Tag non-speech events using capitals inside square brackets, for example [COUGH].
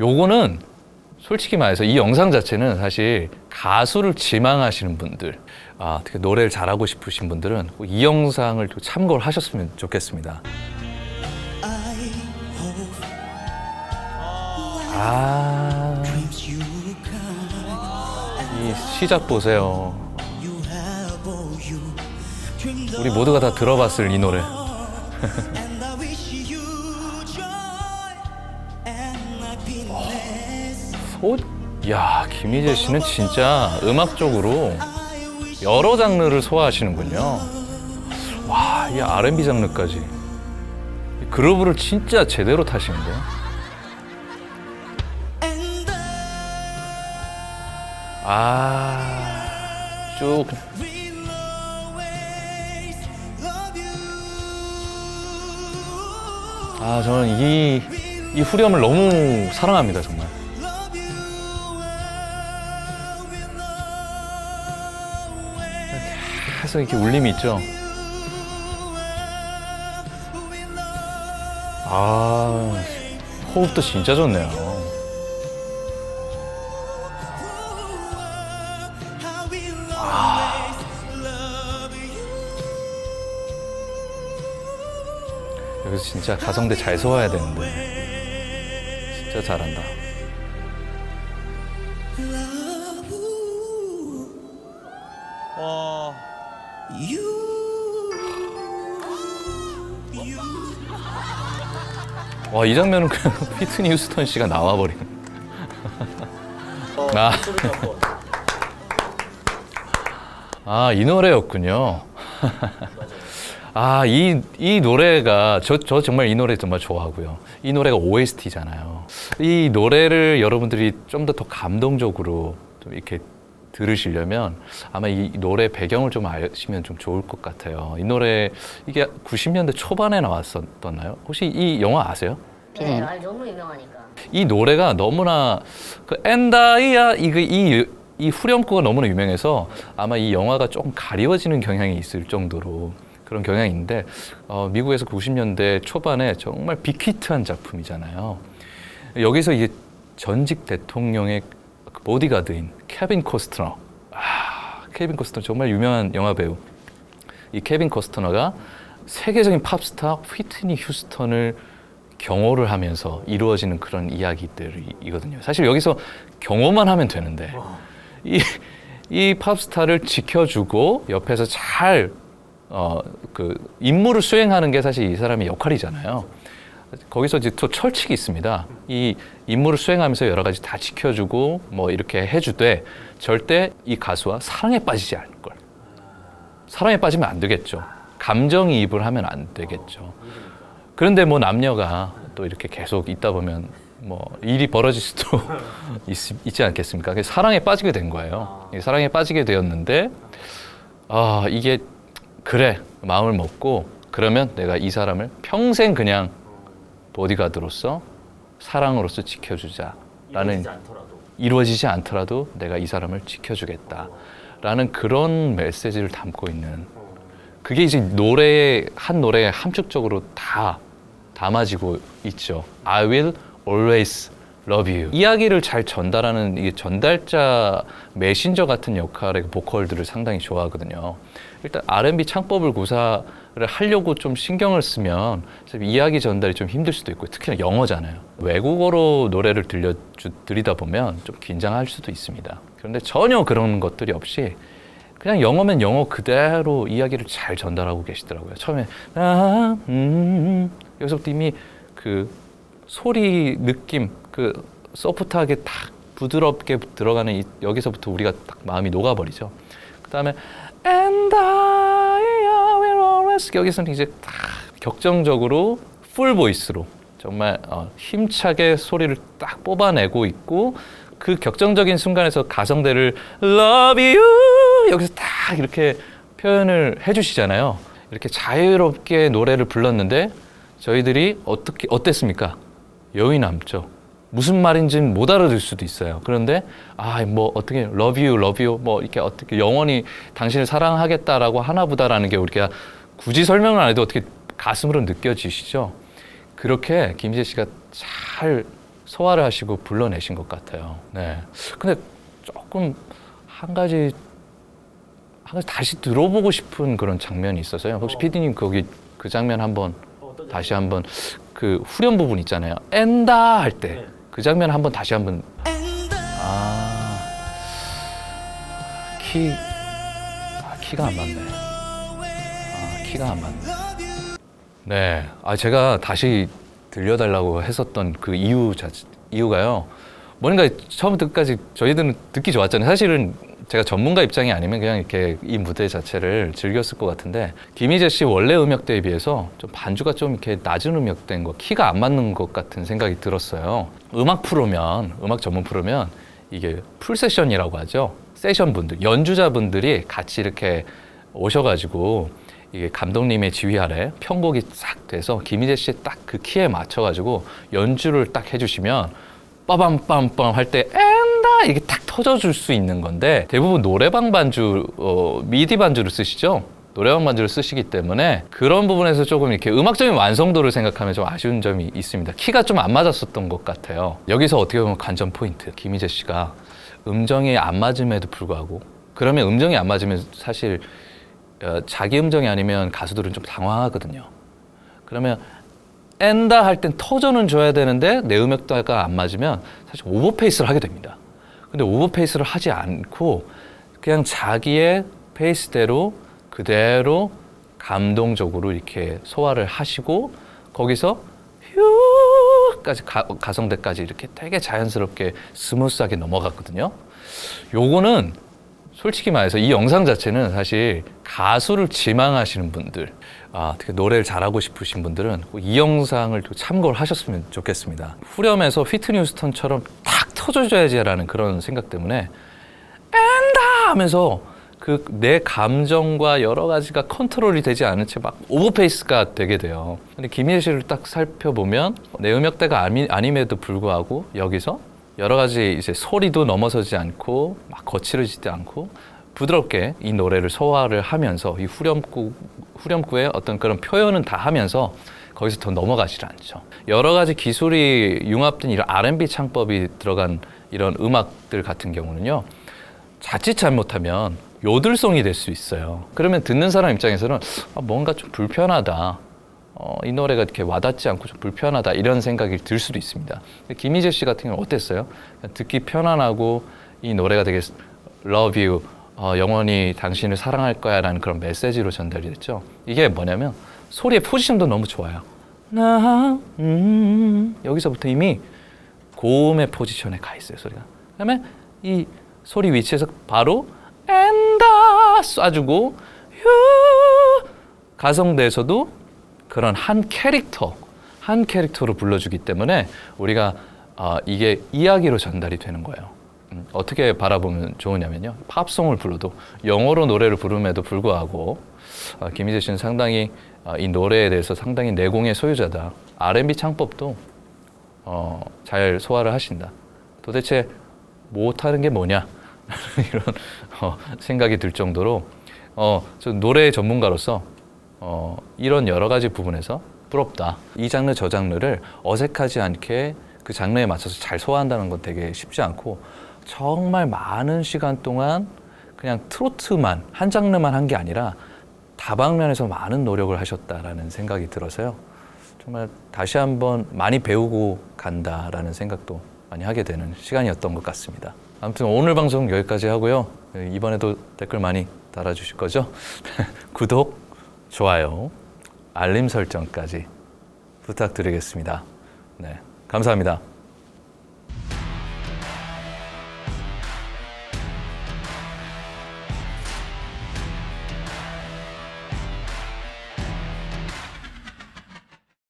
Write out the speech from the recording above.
요거는 솔직히 말해서 이 영상 자체는 사실 가수를 지망하시는 분들, 아, 특히 노래를 잘하고 싶으신 분들은 꼭이 영상을 또 참고를 하셨으면 좋겠습니다. 아, 이 시작 보세요. 우리 모두가 다 들어봤을 이 노래. [LAUGHS] 소, 야, 김희재 씨는 진짜 음악적으로 여러 장르를 소화하시는군요. 와, 이 R&B 장르까지. 이 그루브를 진짜 제대로 타시는데. 아, 쭉. 아, 저는 이, 이 후렴을 너무 사랑합니다, 정말. 계속 이렇게 울림이 있죠. 아, 호흡도 진짜 좋네요. 여기서 진짜 가성대 잘 소화해야 되는데. 진짜 잘한다. 와. 와, 이 장면은 그냥 [LAUGHS] 휘트니 휴스턴 씨가 나와버리는. 아. 아, 이 노래였군요. [LAUGHS] 아, 이, 이 노래가, 저, 저 정말 이 노래 정말 좋아하고요. 이 노래가 OST잖아요. 이 노래를 여러분들이 좀 더 더 감동적으로 좀 이렇게 들으시려면 아마 이 노래 배경을 좀 아시면 좀 좋을 것 같아요. 이 노래, 이게 90년대 초반에 나왔었나요? 혹시 이 영화 아세요? 네, 아, 너무 유명하니까. 이 노래가 너무나 그 엔다이아 이그 이, 이 후렴구가 너무나 유명해서 아마 이 영화가 조금 가리워지는 경향이 있을 정도로 그런 경향이 있는데 어, 미국에서 90년대 초반에 정말 빅히트한 작품이잖아요. 여기서 이게 전직 대통령의 그 보디가드인 케빈 코스트너. 아, 케빈 코스트너 정말 유명한 영화 배우. 이 케빈 코스트너가 세계적인 팝스타 휘트니 휴스턴을 경호를 하면서 이루어지는 그런 이야기들이거든요. 사실 여기서 경호만 하면 되는데 이, 이 팝스타를 지켜주고 옆에서 잘 어, 그 임무를 수행하는 게 사실 이 사람의 역할이잖아요. 거기서 이제 또 철칙이 있습니다. 이 임무를 수행하면서 여러 가지 다 지켜주고 뭐 이렇게 해주되 절대 이 가수와 사랑에 빠지지 않을 걸. 사랑에 빠지면 안 되겠죠. 감정이입을 하면 안 되겠죠. 그런데 뭐 남녀가 또 이렇게 계속 있다 보면 뭐 일이 벌어질 수도 [LAUGHS] 있, 지 않겠습니까? 사랑에 빠지게 된 거예요. 이 사랑에 빠지게 되었는데 아 이게 그래 마음을 먹고 그러면 내가 이 사람을 평생 그냥 보디가드로서 사랑으로서 지켜주자 라는 이루어지지 않더라도. 내가 이 사람을 지켜주겠다 라는 그런 메시지를 담고 있는 그게 이제 노래의 한 노래에 함축적으로 다 담아지고 있죠. I will always love you. 이야기를 잘 전달하는 이 전달자 메신저 같은 역할의 그 보컬들을 상당히 좋아하거든요. 일단 R&B 창법을 구사를 하려고 좀 신경을 쓰면 이야기 전달이 좀 힘들 수도 있고 특히나 영어잖아요. 외국어로 노래를 들려 드리다 보면 좀 긴장할 수도 있습니다. 그런데 전혀 그런 것들이 없이 그냥 영어면 영어 그대로 이야기를 잘 전달하고 계시더라고요. 처음에 아, 음, 여기서부터 이미 그 소리 느낌, 그 소프트하게 딱 부드럽게 들어가는 이, 여기서부터 우리가 딱 마음이 녹아버리죠. 그 다음에 And I will always 여기서는 이제 딱 격정적으로 풀 보이스로 정말 어, 힘차게 소리를 딱 뽑아내고 있고 그 격정적인 순간에서 가성대를 Love you 여기서 딱 이렇게 표현을 해주시잖아요. 이렇게 자유롭게 노래를 불렀는데 저희들이 어떻게 어땠습니까? 여유 남죠. 무슨 말인지는 못 알아들 수도 있어요. 그런데 아 뭐 어떻게 love you, love you 뭐 이렇게 어떻게 영원히 당신을 사랑하겠다라고 하나보다라는 게 우리가 굳이 설명을 안 해도 어떻게 가슴으로 느껴지시죠? 그렇게 김희재 씨가 잘 소화를 하시고 불러내신 것 같아요. 네. 근데 조금 한 가지 한 가지 다시 들어보고 싶은 그런 장면이 있어서요. 혹시 피디님 거기 그 장면 한번 다시 한번 그 후렴 부분 있잖아요. 엔다 할 때 그 장면 한번 다시 한번 아. 키 아, 키가 안 맞네. 아, 키가 안 맞네. 네. 아, 제가 다시 들려달라고 했었던 그 이유 자, 이유가요. 뭔가 처음부터 끝까지 저희들은 듣기 좋았잖아요. 사실은 제가 전문가 입장이 아니면 그냥 이렇게 이 무대 자체를 즐겼을 것 같은데 김희재 씨 원래 음역대에 비해서 좀 반주가 좀 이렇게 낮은 음역대인 거 키가 안 맞는 것 같은 생각이 들었어요. 음악 프로면 음악 전문 프로면 이게 풀 세션이라고 하죠. 세션 분들 연주자 분들이 같이 이렇게 오셔가지고 이게 감독님의 지휘 아래 편곡이 싹 돼서 김희재 씨 딱 그 키에 맞춰가지고 연주를 딱 해주시면 빠밤빰빰 할때엔 다 이게 딱 터져줄 수 있는 건데 대부분 노래방 반주 어, 미디 반주를 쓰시죠. 노래방 반주를 쓰시기 때문에 그런 부분에서 조금 이렇게 음악적인 완성도를 생각하면 좀 아쉬운 점이 있습니다. 키가 좀 안 맞았었던 것 같아요. 여기서 어떻게 보면 관전 포인트 김희재 씨가 음정이 안 맞음에도 불구하고 그러면 음정이 안 맞으면 사실 어, 자기 음정이 아니면 가수들은 좀 당황하거든요. 그러면 엔다 할 땐 터전은 줘야 되는데 내 음역대가 안 맞으면 사실 오버페이스를 하게 됩니다. 근데 오버페이스를 하지 않고 그냥 자기의 페이스대로 그대로 감동적으로 이렇게 소화를 하시고 거기서 휴까지 가, 가성대까지 이렇게 되게 자연스럽게 스무스하게 넘어갔거든요. 요거는 솔직히 말해서 이 영상 자체는 사실 가수를 지망하시는 분들, 아, 특히 노래를 잘하고 싶으신 분들은 꼭이 영상을 또 참고를 하셨으면 좋겠습니다. 후렴에서 휘트니 휴스턴처럼 탁 터져줘야지라는 그런 생각 때문에 엔다 하면서 그 내 감정과 여러 가지가 컨트롤이 되지 않은 채 막 오버페이스가 되게 돼요. 근데 김희애 씨를 딱 살펴보면 내 음역대가 아니, 아님에도 불구하고 여기서 여러 가지 이제 소리도 넘어서지 않고 막 거칠어지지 않고 부드럽게 이 노래를 소화를 하면서 이 후렴구 후렴구의 어떤 그런 표현은 다 하면서 거기서 더 넘어가질 않죠. 여러 가지 기술이 융합된 이런 R&B 창법이 들어간 이런 음악들 같은 경우는요. 자칫 잘못하면 요들송이 될 수 있어요. 그러면 듣는 사람 입장에서는 아, 뭔가 좀 불편하다. 어, 이 노래가 이렇게 와닿지 않고 좀 불편하다 이런 생각이 들 수도 있습니다. 김희재 씨 같은 경우는 어땠어요? 듣기 편안하고 이 노래가 되게 love you, 어, 영원히 당신을 사랑할 거야 라는 그런 메시지로 전달이 됐죠. 이게 뭐냐면 소리의 포지션도 너무 좋아요. 나 음, 여기서부터 이미 고음의 포지션에 가 있어요 소리가. 그 다음에 이 소리 위치에서 바로 엔다 쏴주고 휴 가성대에서도 그런 한 캐릭터 한 캐릭터로 불러주기 때문에 우리가 아, 이게 이야기로 전달이 되는 거예요. 음, 어떻게 바라보면 좋으냐면요. 팝송을 불러도 영어로 노래를 부름에도 불구하고 아, 김희재 씨는 상당히 아, 이 노래에 대해서 상당히 내공의 소유자다. R&B 창법도 어, 잘 소화를 하신다. 도대체 못하는 게 뭐냐 [LAUGHS] 이런 어, 생각이 들 정도로 어, 저 노래 전문가로서 어, 이런 여러 가지 부분에서 부럽다. 이 장르 저 장르를 어색하지 않게 그 장르에 맞춰서 잘 소화한다는 건 되게 쉽지 않고 정말 많은 시간 동안 그냥 트로트만 한 장르만 한 게 아니라 다방면에서 많은 노력을 하셨다라는 생각이 들어서요. 정말 다시 한번 많이 배우고 간다라는 생각도 많이 하게 되는 시간이었던 것 같습니다. 아무튼 오늘 방송 여기까지 하고요. 이번에도 댓글 많이 달아주실 거죠? [LAUGHS] 구독, 좋아요, 알림 설정까지 부탁드리겠습니다. 네, 감사합니다.